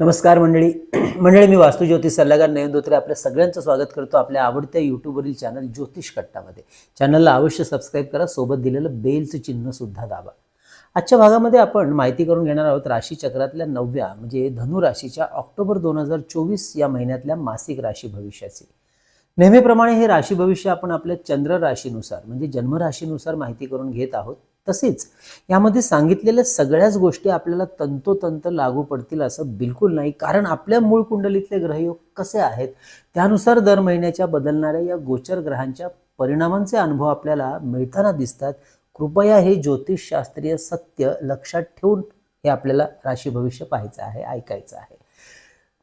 नमस्कार मंडळी. मंडळी मी वास्तुज्योतिष सल्लागार नयन धोत्रे आपल्या सगळ्यांचं स्वागत करतो आपल्या आवडत्या यूट्यूबवरील चॅनल ज्योतिष कट्टामध्ये. चॅनलला अवश्य सबस्क्राईब करा सोबत दिलेलं बेलचं चिन्ह सुद्धा दाबा. आजच्या भागामध्ये आपण माहिती करून घेणार आहोत राशीचक्रातल्या नवव्या म्हणजे धनु राशीच्या ऑक्टोबर दोन हजार चोवीस या महिन्यातल्या मासिक राशी भविष्याची. नेहमीप्रमाणे हे राशी भविष्य आपण आपल्या चंद्र राशीनुसार म्हणजे जन्मराशीनुसार माहिती करून घेत आहोत. तसेच यामध्ये सांगितलेल्या सगळ्याच गोष्टी आपल्याला तंतोतंत लागू पडतील असं बिलकुल नाही. कारण आपल्या मूळ कुंडलीतले ग्रहयोग कसे आहेत? त्यानुसार दर महिन्याच्या बदलणाऱ्या या गोचर ग्रहांच्या परिणामांचे अनुभव आपल्याला मिळताना दिसतात. कृपया हे ज्योतिषशास्त्रीय सत्य लक्षात ठेवून हे आपल्याला राशी भविष्य पाहायचं आहे ऐकायचं आहे.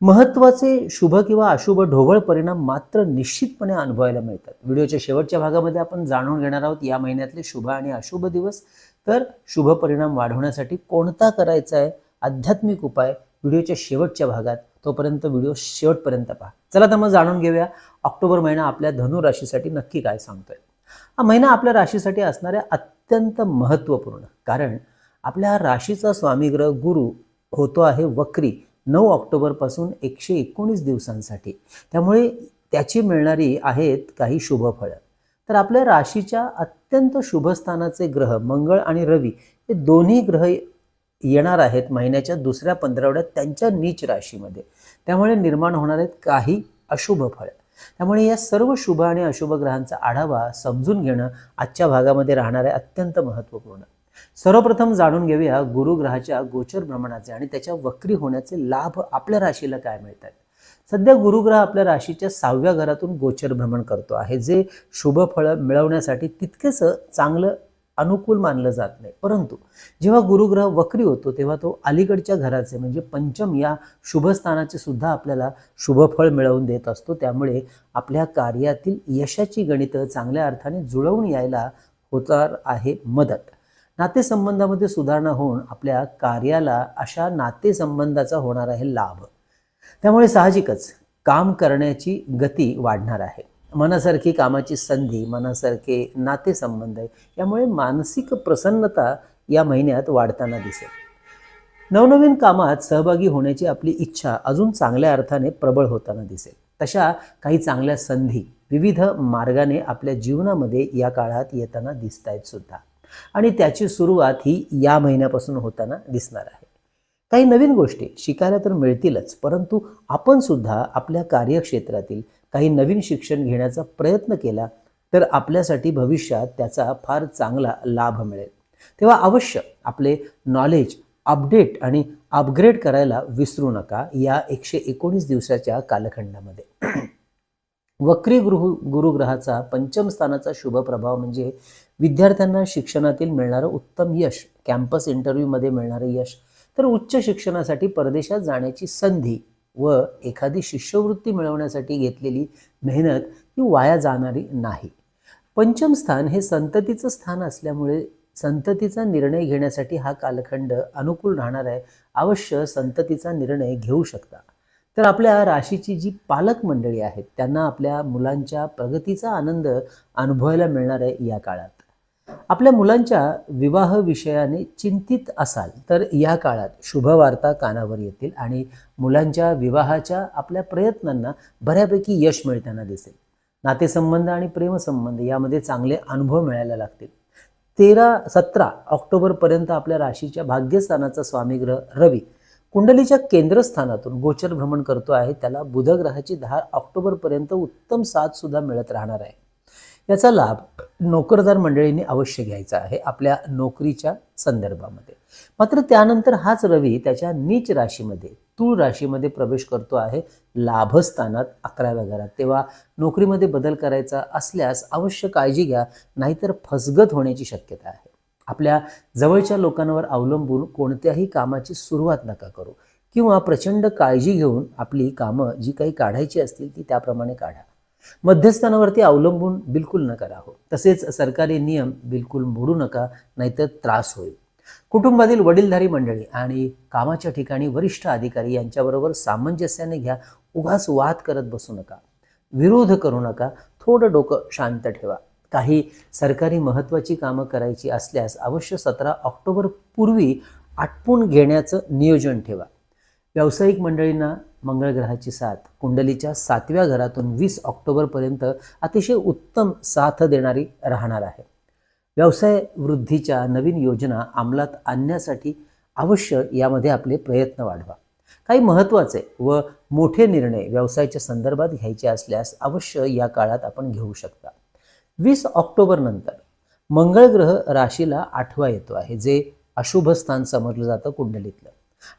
महत्त्वाचे शुभ किंवा अशुभ ढोबळ परिणाम मात्र निश्चितपणे अनुभवायला मिळतात. व्हिडिओच्या शेवटच्या भागामध्ये आपण जाणून घेणार आहोत या महिन्यातले शुभ आणि अशुभ दिवस. तर शुभ परिणाम वाढवण्यासाठी कोणता करायचा आहे? आध्यात्मिक उपाय व्हिडिओच्या शेवटच्या भागात. तोपर्यंत व्हिडिओ शेवटपर्यंत पहा. चला तर मग जाणून घेऊया ऑक्टोबर महिना आपल्या धनु राशीसाठी नक्की काय सांगतोय. हा महिना आपल्या राशीसाठी असणाऱ्या अत्यंत महत्त्वपूर्ण. कारण आपल्या राशीचा स्वामीग्रह गुरु होतो आहे वक्री. नऊ ऑक्टोबरपासून एकशे एकोणीस दिवसांसाठी. त्यामुळे त्याची मिळणारी आहेत काही शुभफळं तर आपल्या राशीच्या अत्यंत शुभस्थानाचे ग्रह मंगळ आणि रवी हे दोन्ही ग्रह येणार आहेत महिन्याच्या दुसऱ्या पंधरवड्यात त्यांच्या नीच राशीमध्ये. त्यामुळे निर्माण होणार आहेत काही अशुभ फळं. त्यामुळे या सर्व शुभ आणि अशुभ ग्रहांचा आढावा समजून घेणं आजच्या भागामध्ये राहणार आहे अत्यंत महत्त्वपूर्ण. सर्वप्रथम जाणून घेऊया गुरुग्रहाच्या गोचर भ्रमणाचे आणि त्याच्या वक्री होण्याचे लाभ आपल्या राशीला काय मिळतात. सध्या गुरुग्रह आपल्या राशीच्या सहाव्या घरातून गोचर भ्रमण करतो आहे. जे शुभ फळं मिळवण्यासाठी तितकेच चांगलं अनुकूल मानलं जात नाही. परंतु जेव्हा गुरुग्रह वक्री होतो तेव्हा तो अलीकडच्या घराचे म्हणजे पंचम या शुभस्थानाचे सुद्धा आपल्याला शुभफळ मिळवून देत असतो. त्यामुळे आपल्या कार्यातील यशाची गणितं चांगल्या अर्थाने जुळवून यायला होणार आहे मदत. नातेसंबंधामध्ये सुधारणा होऊन आपल्या कार्याला अशा नातेसंबंधाचा होणार आहे लाभ. त्यामुळे साहजिकच काम करण्याची गती वाढणार आहे. मनासारखी कामाची संधी मनासारखे नातेसंबंध यामुळे मानसिक प्रसन्नता या महिन्यात वाढताना दिसेल. नवनवीन कामात सहभागी होण्याची आपली इच्छा अजून चांगल्या अर्थाने प्रबळ होताना दिसेल. तशा काही चांगल्या संधी विविध मार्गाने आपल्या जीवनामध्ये या काळात येताना दिसत आहेत सुद्धा. आणि त्याची सुरुवात ही या महिन्यापासून होताना दिसणार आहे. काही नवीन गोष्टी शिकायला तर मिळतीलच परंतु आपण सुद्धा आपल्या कार्यक्षेत्रातील काही नवीन शिक्षण घेण्याचा प्रयत्न केला तर आपल्यासाठी भविष्यात त्याचा फार चांगला लाभ मिळेल. तेव्हा अवश्य आपले नॉलेज अपडेट आणि अपग्रेड करायला विसरू नका या एकशे एकोणीस दिवसाच्या कालखंडामध्ये. वक्री गृह गुरुग्रहाचा पंचम स्थानाचा शुभ प्रभाव म्हणजे विद्यार्थ्यांना शिक्षणातील मिळणारं उत्तम यश कॅम्पस इंटरव्ह्यूमध्ये मिळणारं यश. तर उच्च शिक्षणासाठी परदेशात जाण्याची संधी व एखादी शिष्यवृत्ती मिळवण्यासाठी घेतलेली मेहनत ही वाया जाणारी नाही. पंचम स्थान हे संततीचं स्थान असल्यामुळे संततीचा निर्णय घेण्यासाठी हा कालखंड अनुकूल राहणार आहे. अवश्य संततीचा निर्णय घेऊ शकता. तर आपल्या राशीची जी पालक मंडळी आहेत त्यांना आपल्या मुलांच्या प्रगतीचा आनंद अनुभवायला मिळणार आहे या काळात. आपल्या मुलांच्या विवाह विषयाने चिंतित असाल तर या काळात शुभवार्ता कानावर येतील आणि मुलांच्या विवाहाच्या आपल्या प्रयत्नांना बऱ्यापैकी यश मिळताना दिसेल. नातेसंबंध आणि प्रेमसंबंध यामध्ये चांगले अनुभव मिळायला लागतील. तेरा सतरा ऑक्टोबरपर्यंत आपल्या राशीच्या भाग्यस्थानाचा स्वामीग्रह रवी कुंडलीच्या केंद्रस्थानातून गोचर भ्रमण करतो आहे. त्याला बुधग्रहाची दहा ऑक्टोबरपर्यंत उत्तम साथ सुद्धा मिळत राहणार आहे. याचा लाभ नोकरदार मंडळींनी अवश्य घ्यायचा आहे आपल्या नोकरीच्या संदर्भामध्ये. मात्र त्यानंतर हाच रवी त्याच्या नीच राशीमध्ये तूळ राशीमध्ये प्रवेश करतो आहे. लाभस्थानात अकराव्या घरात. तेव्हा नोकरीमध्ये बदल करायचा असल्यास अवश्य काळजी घ्या नाहीतर फसगत होण्याची शक्यता आहे. आपल्या जवळच्या लोकांवर अवलंबून कोणत्याही कामाची सुरुवात नका करू. किंवा प्रचंड काळजी घेऊन आपली कामं जी काही काढायची असतील ती त्याप्रमाणे काढा. मध्यस्थानावरती अवलंबून बिलकुल नका राहू. तसेच सरकारी नियम बिलकुल मोडू नका नाहीतर त्रास होईल. कुटुंबातील वडीलधारी मंडळी आणि कामाच्या ठिकाणी वरिष्ठ अधिकारी यांच्याबरोबर सामंजस्याने घ्या. उगाच वाद करत बसू नका. विरोध करू नका. थोडं डोकं शांत ठेवा. काही सरकारी महत्त्वाची कामं करायची असल्यास अवश्य सतरा ऑक्टोबर पूर्वी आटपून घेण्याचं नियोजन ठेवा. व्यावसायिक मंडळींना मंगळ ग्रहाची साथ कुंडलीच्या सातव्या घरातून वीस ऑक्टोबरपर्यंत अतिशय उत्तम साथ देणारी राहणार आहे. व्यवसाय वृद्धीच्या नवीन योजना अंमलात आणण्यासाठी अवश्य यामध्ये आपले प्रयत्न वाढवा. काही महत्त्वाचे व मोठे निर्णय व्यवसायाच्या संदर्भात घ्यायचे असल्यास अवश्य या काळात आपण घेऊ शकता. वीस ऑक्टोबर नंतर मंगळ ग्रह राशीला आठवा येतो आहे जे अशुभ स्थान समजलं जातं कुंडलीतलं.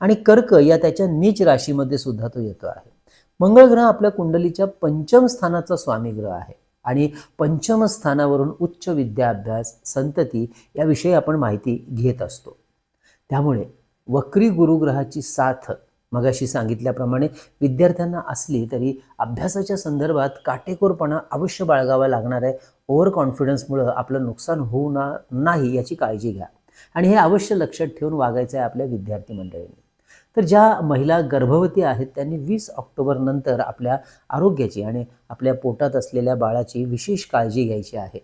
आणि कर्क या त्याच्या नीच राशीमध्ये सुद्धा तो येतो आहे. मंगळ ग्रह आपल्या कुंडलीच्या पंचम स्थानाचा स्वामी ग्रह आहे. आणि पंचम स्थानावरून उच्च विद्या अभ्यास संतती याविषयी आपण माहिती घेत असतो. त्यामुळे वक्री गुरुग्रहाची साथ मगाशी सांगितल्याप्रमाणे विद्यार्थ्यांना असली तरी अभ्यासाच्या संदर्भात काटेकोरपणा अवश्य बाळगावा लागणार आहे ओव्हर कॉन्फिडन्समुळं आपलं नुकसान होऊ ना नाही याची काळजी घ्या. आणि हे अवश्य लक्षात ठेवून वागायचं आहे आपल्या विद्यार्थी मंडळींनी. तर ज्या महिला गर्भवती आहेत त्यांनी वीस ऑक्टोबरनंतर आपल्या आरोग्याची आणि आपल्या पोटात असलेल्या बाळाची विशेष काळजी घ्यायची आहे.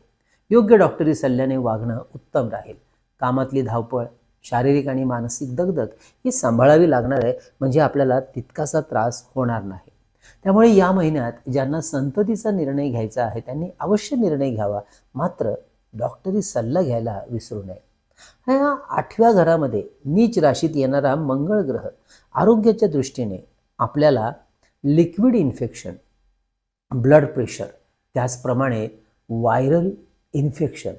योग्य डॉक्टरी सल्ल्याने वागणं उत्तम राहील. कामातली धावपळ शारीरिक आणि मानसिक दगदग ही सांभाळावी लागणार आहे म्हणजे आपल्याला तितकासा त्रास होणार नाही. त्यामुळे या महिन्यात ज्यांना संततीचा निर्णय घ्यायचा आहे त्यांनी अवश्य निर्णय घ्यावा. मात्र डॉक्टरी सल्ला घ्यायला विसरू नये. ह्या आठव्या घरामध्ये नीच राशीत येणारा मंगळ ग्रह आरोग्याच्या दृष्टीने आपल्याला लिक्विड इन्फेक्शन ब्लड प्रेशर त्याचप्रमाणे व्हायरल इन्फेक्शन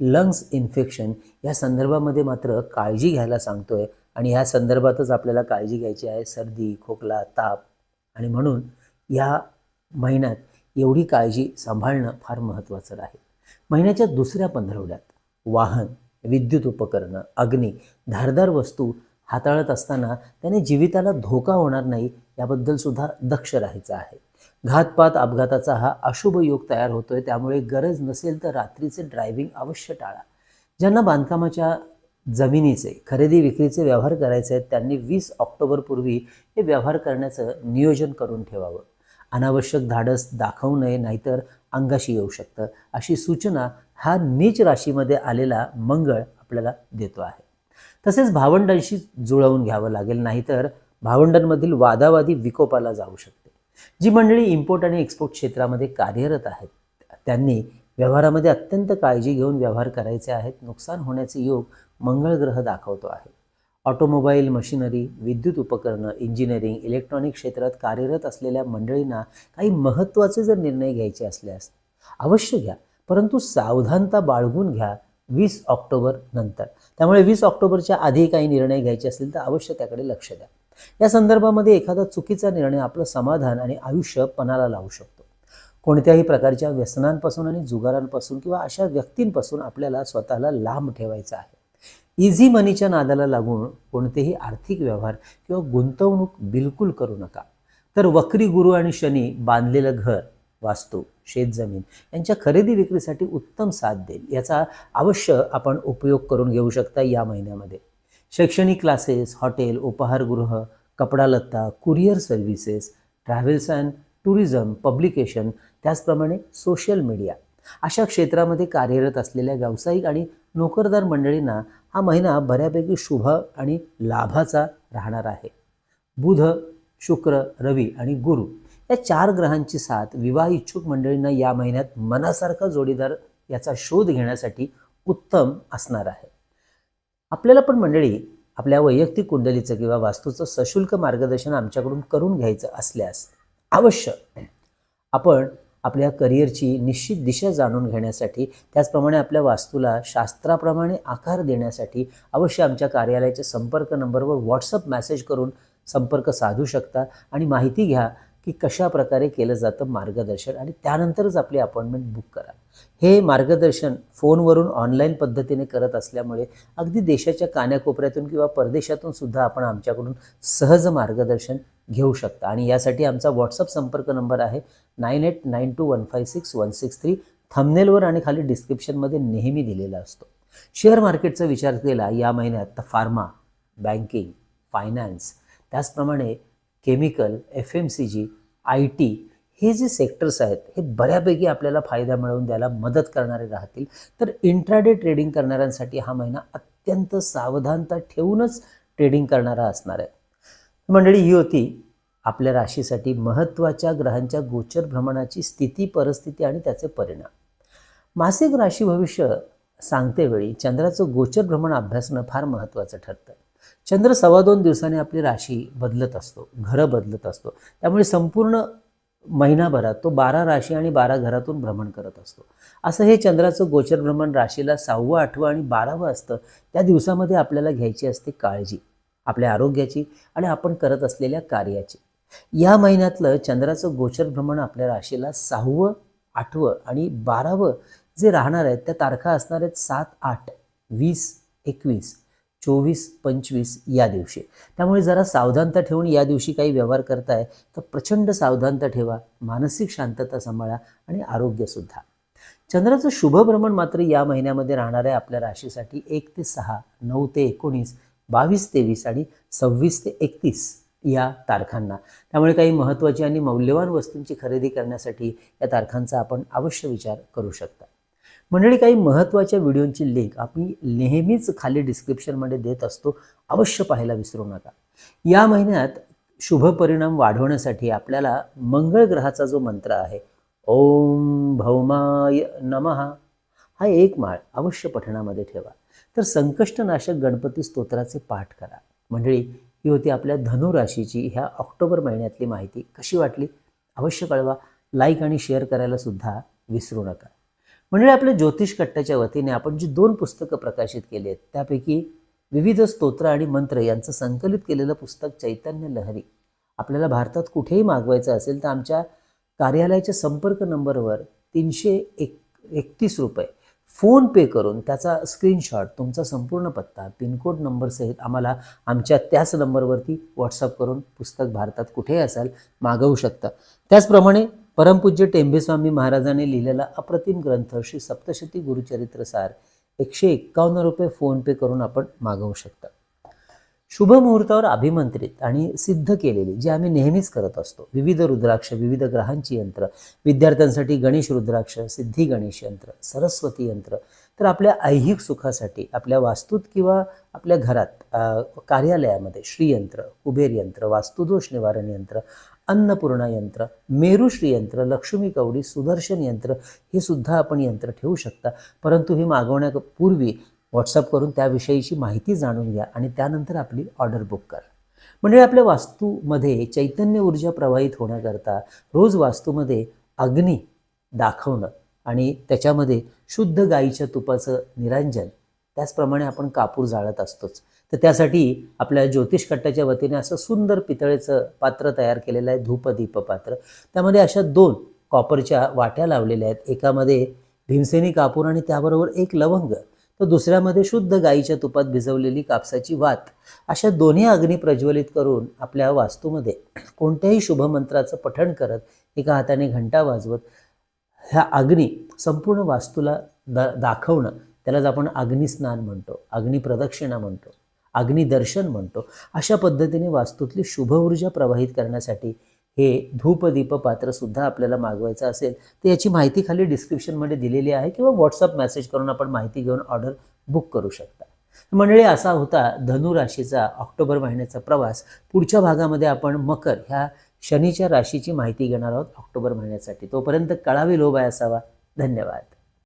लंग्स इन्फेक्शन या संदर्भामध्ये मात्र काळजी घ्यायला सांगतोय. आणि ह्या संदर्भातच आपल्याला काळजी घ्यायची आहे सर्दी खोकला ताप आणि म्हणून या महिन्यात एवढी काळजी सांभाळणं फार महत्त्वाचं आहे महिन्याच्या दुसऱ्या पंधरवड्यात वाहन विद्युत उपकरणं अग्नी धारदार वस्तू हाताळत असताना त्याने जीविताला धोका होणार नाही याबद्दल सुद्धा दक्ष राहायचं आहे. घातपात अपघाताचा हा अशुभ योग तयार होतोय त्यामुळे गरज नसेल तर रात्रीचे ड्रायव्हिंग अवश्य टाळा. ज्यांना बांधकामाच्या जमिनीचे खरेदी विक्रीचे व्यवहार करायचे आहेत त्यांनी वीस ऑक्टोबरपूर्वी हे व्यवहार करण्याचं नियोजन करून ठेवावं. अनावश्यक धाडस दाखवू नये नाहीतर अंगाशी येऊ शकतं. अशी सूचना हा नीच राशीमध्ये आलेला मंगळ आपल्याला देतो आहे. तसेच भावंडांशी जुळवून घ्यावं लागेल नाहीतर भावंडांमधील वादावादी विकोपाला जाऊ शकते. जी मंडळी इम्पोर्ट आणि एक्सपोर्ट क्षेत्रामध्ये कार्यरत आहेत त्यांनी व्यवहारामध्ये अत्यंत काळजी घेऊन व्यवहार करायचे आहेत. नुकसान होण्याचे योग मंगळ ग्रह दाखवतो आहे. ऑटोमोबाईल मशिनरी विद्युत उपकरणं इंजिनिअरिंग इलेक्ट्रॉनिक क्षेत्रात कार्यरत असलेल्या मंडळींना काही महत्त्वाचे जर निर्णय घ्यायचे असल्यास अवश्य घ्या. परंतु सावधानता बाळगून घ्या वीस ऑक्टोबर नंतर. त्यामुळे वीस ऑक्टोबरच्या आधी काही निर्णय घ्यायचे असतील तर अवश्य त्याकडे लक्ष द्या. या संदर्भामध्ये एखादा चुकीचा निर्णय आपलं समाधान आणि आयुष्य पणाला लावू शकतो. कोणत्याही प्रकारच्या व्यसनांपासून आणि जुगारांपासून किंवा अशा व्यक्तींपासून आपल्याला स्वतःला लांब ठेवायचं आहे. इझी मनीच्या नादाला लागून कोणतेही आर्थिक व्यवहार किंवा गुंतवणूक बिलकुल करू नका. तर वक्री गुरु आणि शनी बांधलेलं घर वास्तू शेतजमीन यांच्या खरेदी विक्रीसाठी उत्तम साथ देईल. याचा अवश्य आपण उपयोग करून घेऊ शकता या महिन्यामध्ये. शैक्षणिक क्लासेस हॉटेल उपहारगृह कपडालत्ता courier services travels and tourism publication त्याचप्रमाणे सोशल मीडिया अशा क्षेत्रामध्ये कार्यरत असलेल्या व्यावसायिक आणि नोकरदार मंडळींना हा महिना बऱ्यापैकी शुभ आणि लाभाचा राहणार आहे. बुध शुक्र रवी आणि गुरु या चार ग्रहांची साथ विवाह इच्छुक मंडळींना या महिन्यात मनासारखा जोडीदार याचा शोध घेण्यासाठी उत्तम असणार आहे. आपल्याला पण मंडळी आपल्या वैयक्तिक कुंडलीचं किंवा वास्तूचं सशुल्क मार्गदर्शन आमच्याकडून करून घ्यायचं असल्यास अवश्य आपण आपल्या करिअरची निश्चित दिशा जाणून घेण्यासाठी त्याचप्रमाणे आपल्या वास्तूला शास्त्राप्रमाणे आकार देण्यासाठी अवश्य आमच्या कार्यालयाच्या संपर्क नंबरवर व्हॉट्सअप मेसेज करून संपर्क साधू शकता आणि माहिती घ्या की कशा प्रकारे केलं जातं मार्गदर्शन आणि त्यानंतरच आपली अपॉइंटमेंट बुक करा. हे मार्गदर्शन फोनवरून ऑनलाईन पद्धतीने करत असल्यामुळे अगदी देशाच्या कान्याकोपऱ्यातून किंवा परदेशातून सुद्धा आपण आमच्याकडून सहज मार्गदर्शन घेऊ शकता. आणि यासाठी आमचा व्हॉट्सअप संपर्क नंबर आहे nine eight nine two one five six one six three थंबनेलवर आणि खाली डिस्क्रिप्शनमध्ये नेहमी दिलेला असतो. शेअर मार्केटचा विचार केला या महिन्यात तर फार्मा बँकिंग फायनान्स त्याचप्रमाणे chemical F M C G I T हे जे सेक्टर्स आहेत हे बऱ्यापैकी आपल्याला फायदा मिळवून द्यायला मदत करणारे राहतील. तर इंट्राडे ट्रेडिंग करणाऱ्यांसाठी हा महिना अत्यंत सावधानता ठेवूनच ट्रेडिंग करणारा असणार आहे. मंडळी ही होती आपल्या राशीसाठी महत्त्वाच्या ग्रहांच्या गोचर भ्रमणाची स्थिती परिस्थिती आणि त्याचे परिणाम. मासिक राशी भविष्य सांगतेवेळी चंद्राचं गोचर भ्रमण अभ्यासणं फार महत्त्वाचं ठरतं. चंद्र सव्वा दोन दिवसांनी आपली राशी बदलत असतो घरं बदलत असतो. त्यामुळे संपूर्ण महिनाभरात तो बारा राशी आणि बारा घरातून भ्रमण करत असतो. असं हे चंद्राचं गोचर भ्रमण राशीला सहावं आठवं आणि बारावं असतं. त्या दिवसामध्ये आपल्याला घ्यायची असते काळजी. आपल्या आरोग्याची आणि आपण करत असलेल्या कार्याची. या महिन्यातलं चंद्राचं गोचर भ्रमण आपल्या राशीला सहावं आठवं आणि बारावं जे राहणार आहेत त्या तारखा असणार आहेत सात आठ वीस एकवीस चोवीस पंचवीस या दिवशी. त्यामुळे जरा सावधानता ठेवून या दिवशी काही व्यवहार करताय तर प्रचंड सावधानता ठेवा मानसिक शांतता सांभाळा आणि आरोग्यसुद्धा चंद्राचं शुभभ्रमण मात्र या महिन्यामध्ये राहणार आहे आपल्या राशीसाठी एक ते सहा नऊ ते एकोणीस बावीस तेवीस आणि सव्वीस ते एकतीस या तारखांना. त्यामुळे काही महत्त्वाची आणि मौल्यवान वस्तूंची खरेदी करण्यासाठी या तारखांचा आपण अवश्य विचार करू शकता. मंडळी काही महत्त्वाच्या व्हिडिओंची लिंक आपण नेहमीच खाली डिस्क्रिप्शनमध्ये देत असतो. अवश्य पाहायला विसरू नका. या महिन्यात शुभ परिणाम वाढवण्यासाठी आपल्याला मंगळ ग्रहाचा जो मंत्र आहे ओम भौमाय नमः. हा एक माळ अवश्य पठणामध्ये ठेवा. तर संकष्टनाशक गणपती स्तोत्राचे पाठ करा. मंडळी ही होती आपल्या धनु राशीची ह्या ऑक्टोबर महिन्यातली माहिती. कशी वाटली? अवश्य कळवा. लाईक आणि शेअर करायला सुद्धा विसरू नका. म्हणजे आपल्या ज्योतिष कट्ट्याच्या वतीने आपण जी दोन पुस्तकं प्रकाशित केली आहेत त्यापैकी विविध स्तोत्र आणि मंत्र यांचं संकलित केलेलं पुस्तक चैतन्य लहरी. आपल्याला भारतात कुठेही मागवायचं असेल तर आमच्या कार्यालयाच्या संपर्क नंबरवर तीनशे एक एकतीस रुपये फोन पे करून त्याचा स्क्रीनशॉट तुमचा संपूर्ण पत्ता पिनकोड नंबरसहित आम्हाला आमच्या त्याच नंबरवरती व्हॉट्सअप करून पुस्तक भारतात कुठेही असाल मागवू शकता. त्याचप्रमाणे परमपूज्य टेंबेस्वामी महाराजांनी लिहिलेला अप्रतिम ग्रंथ श्री सप्तशती गुरुचरित्र सार एकशे एक्कावन्न रुपये फोनपे करून आपण मागवू शकता. शुभ मुहूर्तावर अभिमंत्रित आणि सिद्ध केलेली जे आम्ही नेहमीच करत असतो. विविध रुद्राक्ष विविध ग्रहांची यंत्र विद्यार्थ्यांसाठी गणेश रुद्राक्ष सिद्धी गणेश यंत्र सरस्वती यंत्र. तर आपल्या ऐहिक सुखासाठी आपल्या वास्तूत किंवा आपल्या घरात कार्यालयामध्ये श्रीयंत्र कुबेर यंत्र वास्तुदोष निवारण यंत्र अन्नपूर्णा यंत्र मेरू श्रीयंत्र लक्ष्मी कवडी सुदर्शन यंत्र हे सुद्धा आपण यंत्र ठेवू शकता. परंतु हे मागवण्यापूर्वी व्हॉट्सअप करून त्याविषयीची माहिती जाणून घ्या आणि त्यानंतर आपली ऑर्डर बुक करा. म्हणजे आपल्या वास्तूमध्ये चैतन्य ऊर्जा प्रवाहित होण्याकरता रोज वास्तूमध्ये अग्नी दाखवणं आणि त्याच्यामध्ये शुद्ध गाईच्या तुपाचं निरंजन त्याचप्रमाणे आपण कापूर जाळत असतोच. तर त्यासाठी आपल्या ज्योतिषकट्ट्याच्या वतीने असं सुंदर पितळेचं पात्र तयार केलेलं आहे धूपदीप पात्र. त्यामध्ये अशा दोन कॉपरच्या वाट्या लावलेल्या आहेत. एकामध्ये भीमसेनी कापूर आणि त्याबरोबर एक लवंग. तर दुसऱ्यामध्ये शुद्ध गाईच्या तुपात भिजवलेली कापसाची वात अशा दोन्ही अग्नी प्रज्वलित करून आपल्या वास्तूमध्ये कोणत्याही शुभमंत्राचं पठण करत एका हाताने घंटा वाजवत ह्या अग्नी संपूर्ण वास्तूला दा दाखवणं त्यालाच आपण अग्निस्नान म्हणतो अग्निप्रदक्षिणा म्हणतो अग्निदर्शन म्हणतो अशा पद्धतीने वास्तूतली शुभ ऊर्जा प्रवाहित करण्यासाठी हे धूपदीप पात्रसुद्धा आपल्याला मागवायचं असेल तर याची माहिती खाली डिस्क्रिप्शनमध्ये दिलेली आहे किंवा व्हॉट्सअप मेसेज करून आपण माहिती घेऊन ऑर्डर बुक करू शकता. मंडळी असा होता धनु राशीचा ऑक्टोबर महिन्याचा प्रवास. पुढच्या भागामध्ये आपण मकर ह्या शनीच्या राशीची माहिती घेणार आहोत ऑक्टोबर महिन्यासाठी. तोपर्यंत कळावी लोभाय असावा. धन्यवाद.